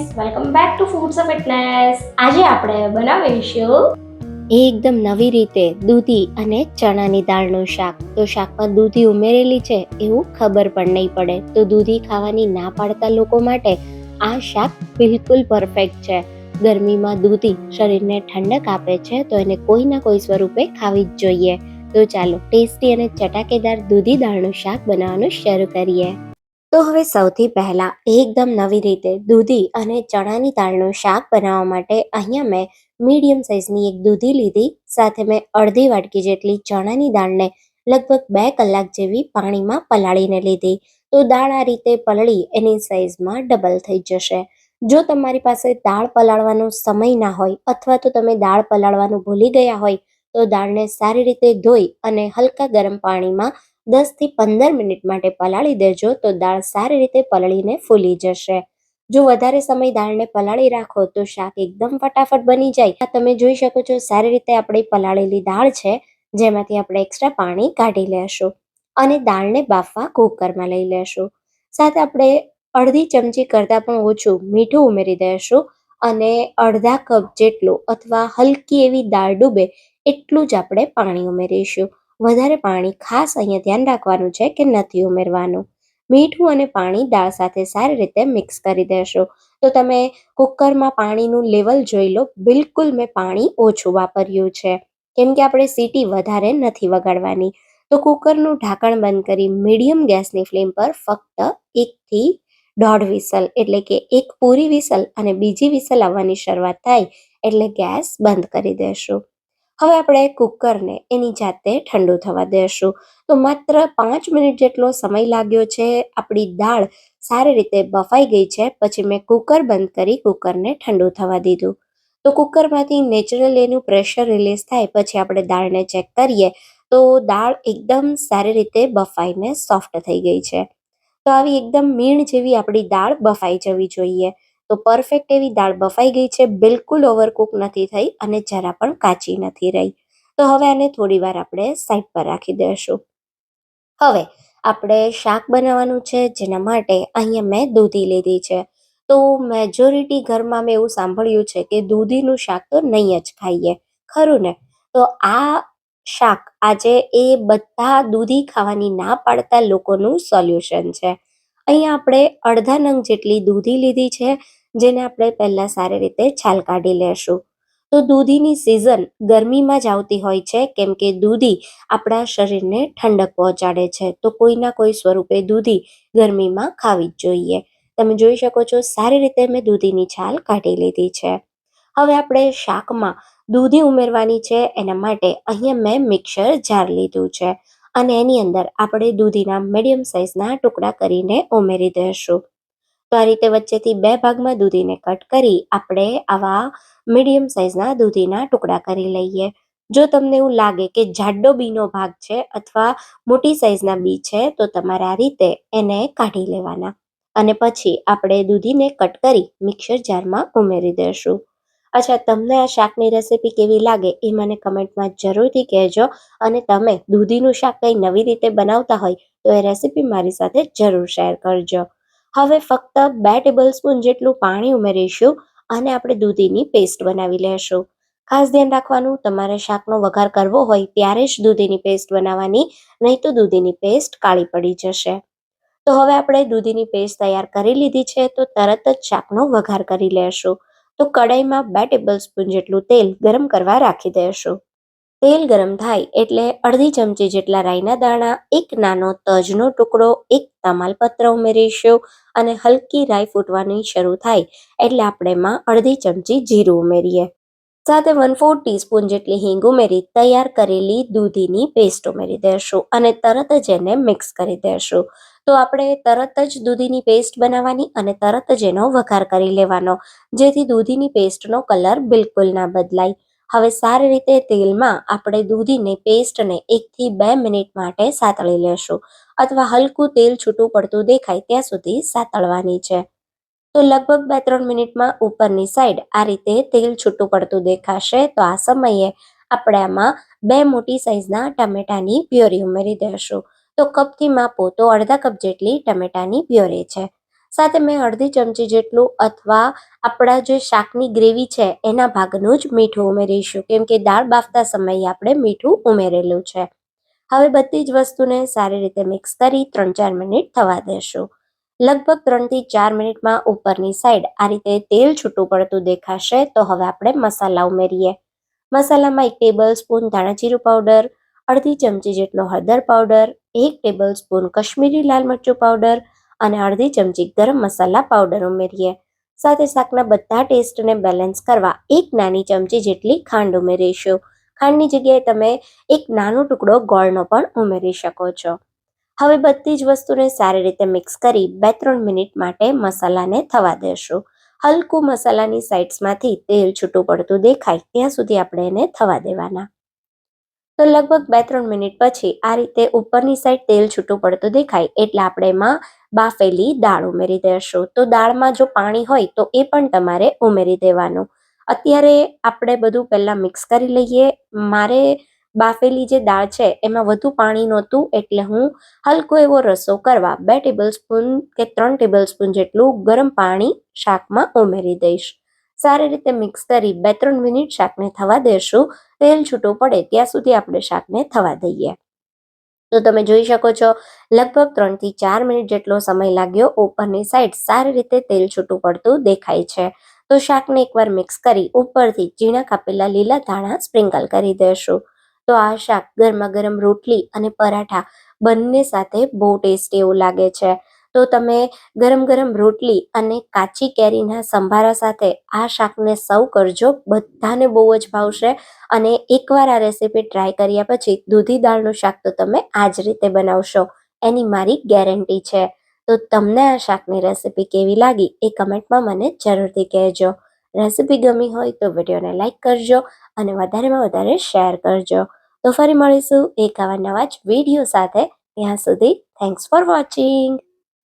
Welcome back to foods of fitness આજે આપણે બનાવીશું એકદમ નવી રીતે દૂધી અને ચણાની દાળનું શાક. તો શાકમાં દૂધી ઉમેરેલી છે એવું ખબર પણ નહીં પડે. તો દૂધી ખાવાની ના પાડતા લોકો માટે આ શાક બિલકુલ પરફેક્ટ છે. ગરમીમાં દૂધી શરીરને ઠંડક આપે છે, તો એને કોઈ ના કોઈ સ્વરૂપે ખાવી જ જોઈએ. તો ચાલો ટેસ્ટી અને ચટાકેદાર દૂધી દાળનું શાક બનાવવાનું શરૂ કરીએ. હવે સૌથી પહેલાં એકદમ નવી રીતે દૂધી અને ચણાની દાળનું શાક બનાવવા માટે અહીંયા મેં મીડિયમ સાઇઝની એક દૂધી લીધી. સાથે મેં અડધી વાટકી જેટલી ચણાની દાળને લગભગ બે કલાક જેવી પાણીમાં પલાળીને લીધી. તો દાળ આ રીતે પલળી એની સાઇઝમાં ડબલ થઈ જશે. જો તમારી પાસે દાળ પલાળવાનો સમય ના હોય અથવા તો તમે દાળ પલાળવાનું ભૂલી ગયા હોય, તો દાળને સારી રીતે ધોઈ અને હલકા ગરમ પાણીમાં દસથી પંદર મિનિટ માટે પલાળી દેજો તો દાળ સારી રીતે પલળીને ફૂલી જશે. જો વધારે સમય દાળને પલાળી રાખો તો શાક એકદમ ફટાફટ બની જાય. તમે જોઈ શકો છો સારી રીતે આપણી પલાળેલી દાળ છે, જેમાંથી આપણે એક્સ્ટ્રા પાણી કાઢી લેશું અને દાળને બાફવા કુકરમાં લઈ લેશું. સાથે આપણે અડધી ચમચી કરતાં પણ ઓછું મીઠું ઉમેરી દઈશું અને અડધા કપ જેટલું અથવા હલકી એવી દાળ ડૂબે એટલું જ આપણે પાણી ઉમેરીશું. વધારે પાણી ખાસ અહીંયા ધ્યાન રાખવાનું છે કે નથી ઉમેરવાનું. મીઠું અને પાણી દાળ સાથે સારી રીતે મિક્સ કરી દેશો. તો તમે કુકરમાં પાણીનું લેવલ જોઈ લો. બિલકુલ મેં પાણી ઓછું વાપર્યું છે. કેમ કે આપણે સીટી વધારે નથી વગાડવાની. તો કુકરનું ઢાંકણ બંધ કરી મીડિયમ ગેસની ફ્લેમ પર ફક્ત એકથી દોઢ વિસલ એટલે કે એક પૂરી વિસલ અને બીજી વિસલ આવવાની શરૂઆત થાય એટલે ગેસ બંધ કરી દેશું. હવે આપણે કુકરને એની જાતે ઠંડુ થવા દેશું. તો માત્ર પાંચ મિનિટ જેટલો સમય લાગ્યો છે, આપણી દાળ સારી રીતે બફાઈ ગઈ છે, પછી મેં કુકર બંધ કરી કુકરને ઠંડુ થવા દીધું. તો કુકરમાંથી નેચરલ એનું પ્રેશર રિલીઝ થાય, પછી આપણે દાળને ચેક કરીએ, તો દાળ એકદમ સારી રીતે બફાઈને સોફ્ટ થઈ ગઈ છે. તો આવી એકદમ મીણ જેવી આપણી દાળ બફાઈ જવી જોઈએ. તો પરફેક્ટ એવી દાળ બફાઈ ગઈ છે, બિલકુલ ઓવરકુક નથી થઈ અને જરા પણ કાચી નથી રહી. તો હવે આને થોડી વાર આપણે સાઈડ પર રાખી દઈશું હવે આપણે શાક બનાવવાનું છે, જેના માટે અહીંયા મેં દૂધી લીધી છે. તો મેજોરિટી ઘરમાં મેં એવું સાંભળ્યું છે કે દૂધીનું શાક તો નહીં જ ખાઈએ. ખરું ને? તો આ શાક આજે એ બધા દૂધી ખાવાની ના પાડતા લોકોનું સોલ્યુશન છે. અહીંયા આપણે અડધા નંગ જેટલી દૂધી લીધી છે જેને આપણે પહેલાં સારી રીતે છાલ કાઢી લેશું. તો દૂધીની સિઝન ગરમીમાં જ આવતી હોય છે, કેમ કે દૂધી આપણા શરીરને ઠંડક પહોંચાડે છે. તો કોઈના કોઈ સ્વરૂપે દૂધી ગરમીમાં ખાવી જ જોઈએ. તમે જોઈ શકો છો, સારી રીતે મેં દૂધીની છાલ કાઢી લીધી છે. હવે આપણે શાકમાં દૂધી ઉમેરવાની છે, એના માટે અહીંયા મેં મિક્સર જાર લીધું છે. અને એની અંદર આપણે દૂધીના મીડિયમ સાઇઝના ટુકડા કરીને ઉમેરી દઈશું. તો આ રીતે વચ્ચેથી બે ભાગમાં દૂધીને કટ કરી આપણે આવા મીડિયમ સાઇઝના દૂધીના ટુકડા કરી લઈએ. જો તમને એવું લાગે કે જાડો બીનો ભાગ છે અથવા મોટી સાઇઝના બી છે, તો તમારે આ રીતે એને કાઢી લેવાના. અને પછી આપણે દૂધીને કટ કરી મિક્સર જારમાં ઉમેરી દઈશું. અચ્છા, તમને આ શાકની રેસીપી કેવી લાગે એ મને કમેન્ટમાં જરૂરથી કહેજો. અને તમે દૂધીનું શાક કંઈ નવી રીતે બનાવતા હોય તો એ રેસીપી મારી સાથે જરૂર શેર કરજો. હવે ફક્ત બે ટેબલ સ્પૂન જેટલું પાણી ઉમેરીશું અને આપણે દૂધીની પેસ્ટ બનાવી લેશું. ખાસ ધ્યાન રાખવાનું, તમારે શાકનો વઘાર કરવો હોય ત્યારે જ દૂધીની પેસ્ટ બનાવવાની, નહીં તો દૂધીની પેસ્ટ કાળી પડી જશે. તો હવે આપણે દૂધીની પેસ્ટ તૈયાર કરી લીધી છે, તો તરત જ શાકનો વઘાર કરી લેશું. તો કડાઈમાં બે ટેબલ સ્પૂન જેટલું તેલ ગરમ કરવા રાખી દઈશું તેલ ગરમ થાય એટલે અડધી ચમચી જેટલા રાઈના દાણા, એક નાનો તજનો ટુકડો, એક તમાલપત્ર ઉમેરીશું અને હલકી રાઈ ફૂટવાની શરૂ થાય એટલે આપણે એમાં અડધી ચમચી જીરું ઉમેરીએ. સાથે વન ફોર ટીસ્પૂન જેટલી હિંગ ઉમેરી, તૈયાર કરેલી દૂધીની પેસ્ટ ઉમેરી દઈશું અને તરત જ એને મિક્સ કરી દેશું. તો આપણે તરત જ દૂધીની પેસ્ટ બનાવવાની અને તરત જ એનો વઘાર કરી લેવાનો, જેથી દૂધીની પેસ્ટનો કલર બિલકુલ ના બદલાય. હવે સારી રીતે તેલમાં આપણે દૂધીને પેસ્ટને એકથી બે મિનિટ માટે સાતળી લેશું અથવા હલકું તેલ છૂટું પડતું દેખાય ત્યાં સુધી સાતળવાની છે. તો લગભગ બે ત્રણ મિનિટમાં ઉપરની સાઈડ આ રીતે તેલ છૂટું પડતું દેખાશે તો આ સમયે આપણે આમાં બે મોટી સાઈઝના ટમેટાની પ્યોરી ઉમેરી દેશું. તો કપથી માપો તો અડધા કપ જેટલી ટમેટાની પ્યોરી છે. સાથે મેં અડધી ચમચી જેટલું અથવા આપણા જે શાકની ગ્રેવી છે, એના ભાગનું જ મીઠું ઉમેરીશું. કેમ કે દાળ બાફતા સમયે આપણે મીઠું ઉમેરેલું છે. હવે બધી જ વસ્તુને સારી રીતે મિક્સ કરી ત્રણ ચાર મિનિટ થવા દેશું. લગભગ ત્રણથી ચાર મિનિટમાં ઉપરની સાઈડ આ રીતે તેલ છૂટું પડતું દેખાશે, તો હવે આપણે મસાલા ઉમેરીએ. મસાલામાં એક ટેબલ સ્પૂન ધાણાજીરું પાવડર, અડધી ચમચી જેટલો હળદર પાવડર, એક ટેબલ સ્પૂન કશ્મીરી લાલ મરચું પાવડર અને અડધી ચમચી ગરમ મસાલા પાવડર ઉમેરીએ. સાથે શાકના બધા ટેસ્ટને બેલેન્સ કરવા એક નાની ચમચી જેટલી ખાંડ ઉમેરીશું. ખાંડની જગ્યાએ તમે એક નાનો ટુકડો ગોળનો પણ ઉમેરી શકો છો. હવે બધી જ વસ્તુને સારી રીતે મિક્સ કરી બે ત્રણ મિનિટ માટે મસાલાને થવા દેશું. હલકું મસાલાની સાઇડ્સમાંથી તેલ છૂટું પડતું દેખાય ત્યાં સુધી આપણે એને થવા દેવાના. તો લગભગ બે ત્રણ મિનિટ પછી આ રીતે ઉપરની સાઈડ તેલ છૂટું પડતું દેખાય, એટલે આપણે એમાં બાફેલી દાળ ઉમેરી દઈશું તો દાળમાં જો પાણી હોય તો એ પણ તમારે ઉમેરી દેવાનું. અત્યારે આપણે બધું પહેલાં મિક્સ કરી લઈએ. મારે બાફેલી જે દાળ છે એમાં વધુ પાણી નહોતું, એટલે હું હલકો એવો રસો કરવા બે ટેબલ સ્પૂન કે ત્રણ ટેબલ સ્પૂન જેટલું ગરમ પાણી શાકમાં ઉમેરી દઈશ. સારી રીતે મિક્સ કરી બે ત્રણ મિનિટ શાકને થવા દેશું. તેલ છૂટું પડે ત્યાં સુધી આપણે શાકને થવા દઈએ. તો તમે જોઈ શકો છો, લગભગ ત્રણથી ચાર મિનિટ જેટલો સમય લાગ્યો ઉપરની સાઈડ સારી રીતે તેલ છૂટું પડતું દેખાય છે. તો શાકને એકવાર મિક્સ કરી ઉપરથી ઝીણા કાપેલા લીલા ધાણા સ્પ્રિંકલ કરી દેશું. તો આ શાક ગરમા ગરમ રોટલી અને પરાઠા બંને સાથે બહુ ટેસ્ટી એવું લાગે છે. તો તમે ગરમ ગરમ રોટલી અને કાચી કેરીના સંભારા સાથે આ શાકને સર્વ કરજો. બધાને બહુ જ ભાવશે અને એકવાર આ રેસીપી ટ્રાય કર્યા પછી દૂધી દાળનું શાક તો તમે આ જ રીતે બનાવશો. એની મારી ગેરંટી છે. તો તમને આ શાકની રેસીપી કેવી લાગી એ કમેન્ટમાં મને જરૂરથી કહેજો. રેસીપી ગમી હોય તો વિડીયોને લાઇક કરજો અને વધારેમાં વધારે શેર કરજો. તો ફરી મળીશું એક આવા નવા જ વીડિયો સાથે. ત્યાં સુધી થેન્ક્સ ફોર વોચિંગ